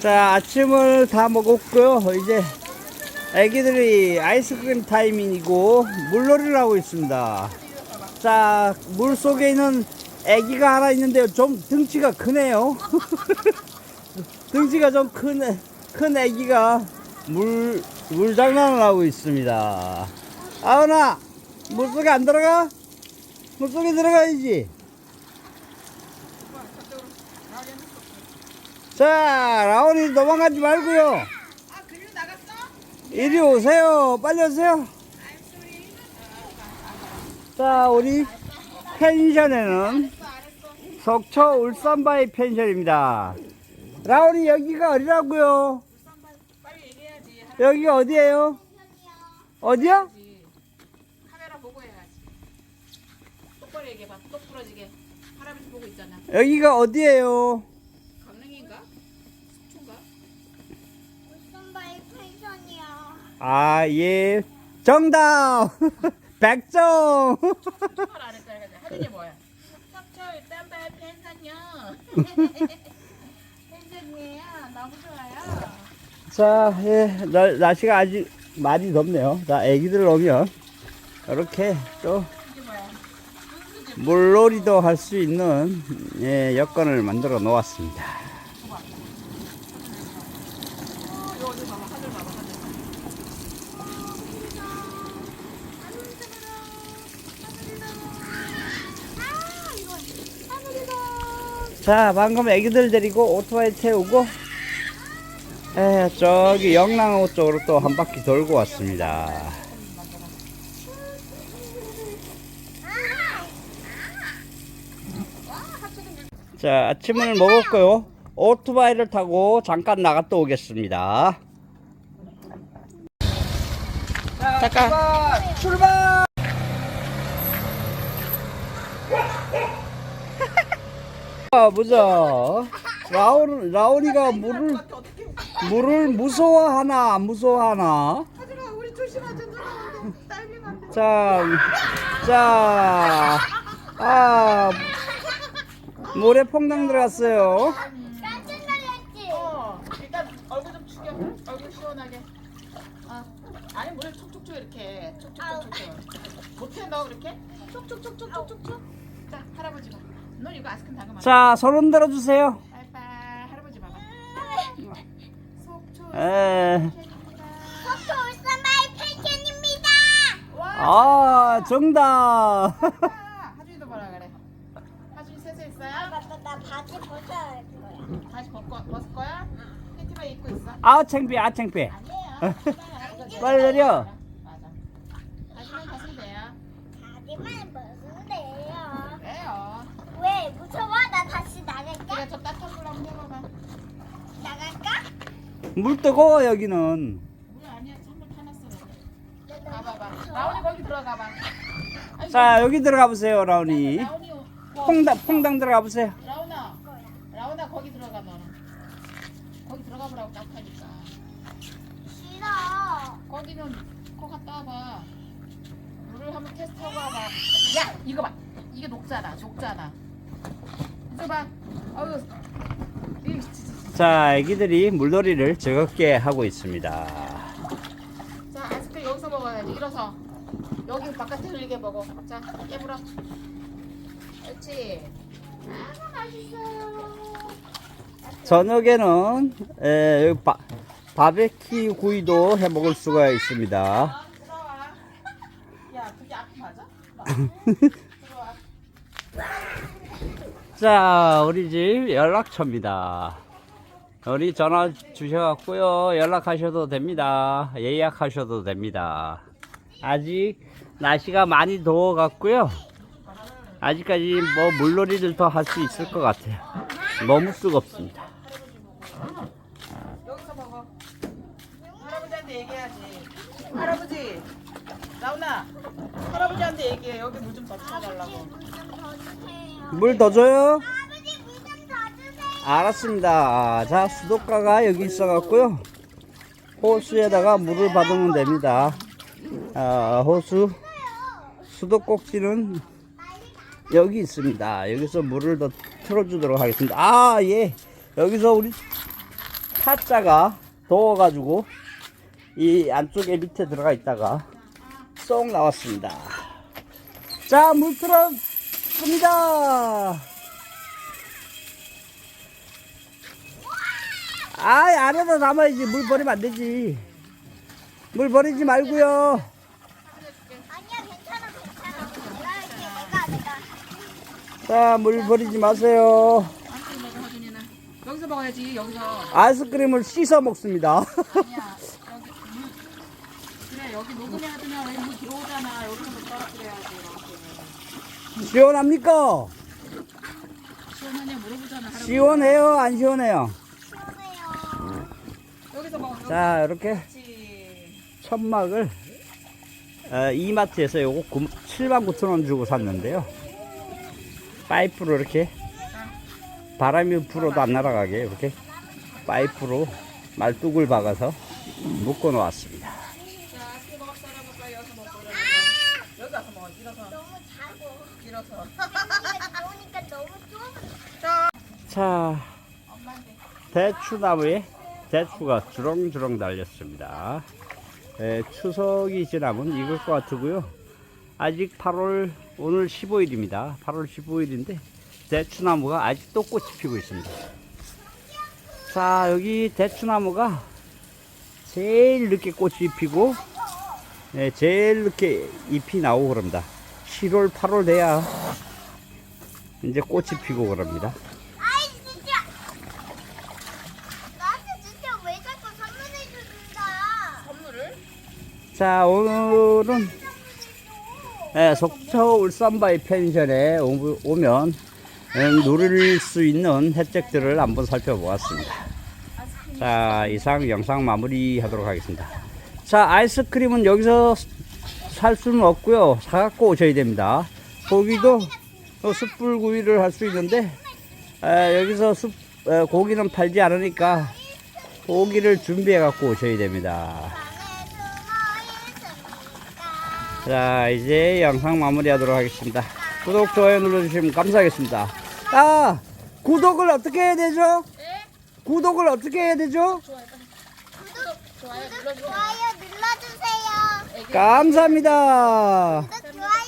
자, 아침을 다 먹었고요. 이제 애기들이 아이스크림 타이밍이고 물놀이를 하고 있습니다. 자, 물 속에 있는 애기가 하나 있는데요. 좀 등치가 크네요. 등치가 좀 큰, 큰 애기가 물, 물 장난을 하고 있습니다. 아은아, 물 속에 안 들어가? 물 속에 들어가야지. 자, 라온이 도망가지 말고요. 아, 그리고 나갔어? 이리 오세요. 빨리 오세요. 자, 우리 펜션에는 속초 울산바이 펜션입니다. 라온이 여기가 어디라고요? 빨리 얘기해야지. 여기가 어디예요? 어디야? 할아버지. 카메라 보고 해야지. 똑바로 얘기해봐. 똑 부러지게. 할아버지 보고 있잖아. 여기가 어디예요? 아, 예. 정답! 백점! 속초말 안 했잖아. 그래서 하는 게 뭐야? 속초 일단 발 펜션이요. 펜션이에요. 너무 좋아요. 자, 예, 날, 날씨가 아직 많이 덥네요. 자, 애기들 오면, 이렇게 또? 물놀이도 할 수 있는, 예, 여건을 만들어 놓았습니다. 어, 이거 어디 봐봐. 하늘 봐봐. 하늘. 아, 이거 하늘이다. 자, 방금 애기들 데리고 오토바이 태우고, 에, 저기 영랑호 쪽으로 또 한 바퀴 돌고 왔습니다. 자, 아침을 먹었고요. 오토바이를 타고 잠깐 나갔다 오겠습니다. 잠깐. 출발! 아, 보자. 라온, 라온이가 물을, 물을 무서워하나, 안 무서워하나? 하지마. 우리 조심하자. 딸리면 안 돼. 자, 자, 아, 물에 퐁당 들어갔어요. 깜짝 놀랐지? 어, 일단 얼굴 좀 죽여. 얼굴 시원하게. 아, 아니 물을 촉촉 줘 이렇게. 촉촉 촉촉. 못해 너 그렇게? 촉촉 촉촉 촉촉. 자, 할아버지 봐. 너 이거 안 돼. 자, 손 흔들어 주세요. 빨빨 할아버지 봐봐. 속초. 에, 속초 울산바이 펜션입니다. 와. 아, 정답. 아, 하준이도 뭐라 그래. 하준이 세수 있어요? 맞다, 나 바지 벗어야 할 거야. 다시 벗고 벗을 거야? 팬티만 입고 있어. 아, 창피해, 아, 창피해. 아니에요. 빨리 내려. 맞아. 다시만 가시면 돼요. 바지만 벗으면 돼요. 그래요. 왜? 무서워? 나 다시 그래 저 따뜻한 물 한번 해봐봐. 나갈까? 물 뜨거워, 여기는. 물 아니야. 찬물 타놨어. 가봐봐. 라온이 거기 들어가봐. 아니, 자, 여기 들어가 보세요, 라온이. 라온이 뭐, 퐁당, 퐁당 들어가 보세요. 라온아. 라온아 거기 들어가 너는. 거기 들어가 보라고 깜짝하니까. 싫어. 거기는 거 갔다 와봐. 물을 한번 테스트하고 와봐. 야 이거 봐. 이게 녹잖아. 족잖아. 이거 봐. 이 자, 애기들이 물놀이를 즐겁게 하고 있습니다. 자 아이스크림 여기서 먹어야지. 일어서. 여기 바깥에 흘리게 먹어. 자 깨물어. 그렇지. 아 맛있어요. 저녁에는 에, 여기 바, 바베큐 구이도 해 먹을 수가 있습니다. 아, 들어와. 야 그게 앞이 맞아? 들어와. 자, 우리 집 연락처입니다. 우리 전화 주셔갖고요. 연락하셔도 됩니다. 예약하셔도 됩니다. 아직 날씨가 많이 더워갖고요. 아직까지 뭐 물놀이를 더 할 수 있을 것 같아요. 너무 뜨겁습니다. 여기서 먹어. 할아버지한테 얘기해야지. 할아버지. 할아버지한테 얘기해. 여기 물 좀더 더주세요. 물더 줘요? 아버지 물 좀 더 주세요. 알았습니다. 자, 수도가가 여기 있어갖고요. 호수에다가 물을 받으면 됩니다. 아, 호수 수도꼭지는 여기 있습니다. 여기서 물을 더 틀어주도록 하겠습니다. 아, 예. 여기서 우리 타짜가 더워가지고 이 안쪽에 밑에 들어가 있다가 쏙 나왔습니다. 자, 물 틀었습니다. 아, 안에다 담아야지. 물 버리면 안 되지. 물 버리지 말고요. 아니야 괜찮아 괜찮아. 내가 할게 내가 내가. 자, 물 버리지 마세요. 아이스크림 먹어 먹어야지 여기서. 아이스크림을 씻어 먹습니다. 아니야 여기 녹음해 하준아 왜물 들어오잖아 여기서 물 떨어뜨려야지. 시원합니까? 시원하냐 물어보잖아 할아버지. 시원해요? 안 시원해요? 여기서 먹어. 자, 이렇게 그렇지. 천막을 어, 이마트에서 요거 7만 9천 원 주고 샀는데요. 파이프로 이렇게 바람이 불어도 안 날아가게 이렇게 파이프로 말뚝을 박아서 묶어 놓았습니다. 자 아이스크림 먹을 사람은 빨리 여기서 먹고 그래. 여기 가서 먹어. 일어서. 너무 생기가 좋으니까 너무 좁아. 자. 대추나무에 대추가 주렁주렁 달렸습니다. 에, 추석이 지나면 익을 것 같고요. 아직 8월 오늘 15일입니다. 8월 15일인데 대추나무가 아직도 꽃이 피고 있습니다. 자 여기 대추나무가 제일 늦게 꽃이 피고 예, 제일 늦게 잎이 나오고 그럽니다. 7월 8월 돼야 이제 꽃이 피고 그럽니다. 아이 진짜. 나한테 진짜 왜 자꾸 선물해 주는다. 선물을? 자 오늘은 예, 속초 울산바이 펜션에 오- 오면 음, 누릴 수 있는 혜택들을 한번 살펴보았습니다. 자 이상 영상 마무리 하도록 하겠습니다. 자 아이스크림은 여기서 살 수는 없고요. 사갖고 오셔야 됩니다. 고기도 어, 숯불구이를 할 수 있는데 에, 여기서 숯, 에, 고기는 팔지 않으니까 고기를 준비해 갖고 오셔야 됩니다. 자 이제 영상 마무리하도록 하겠습니다 구독 좋아요 눌러주시면 감사하겠습니다 아 구독을 어떻게 해야 되죠 예? 구독을 어떻게 해야 되죠. 구독. 좋아요 눌러주세요. 감사합니다. 좋아요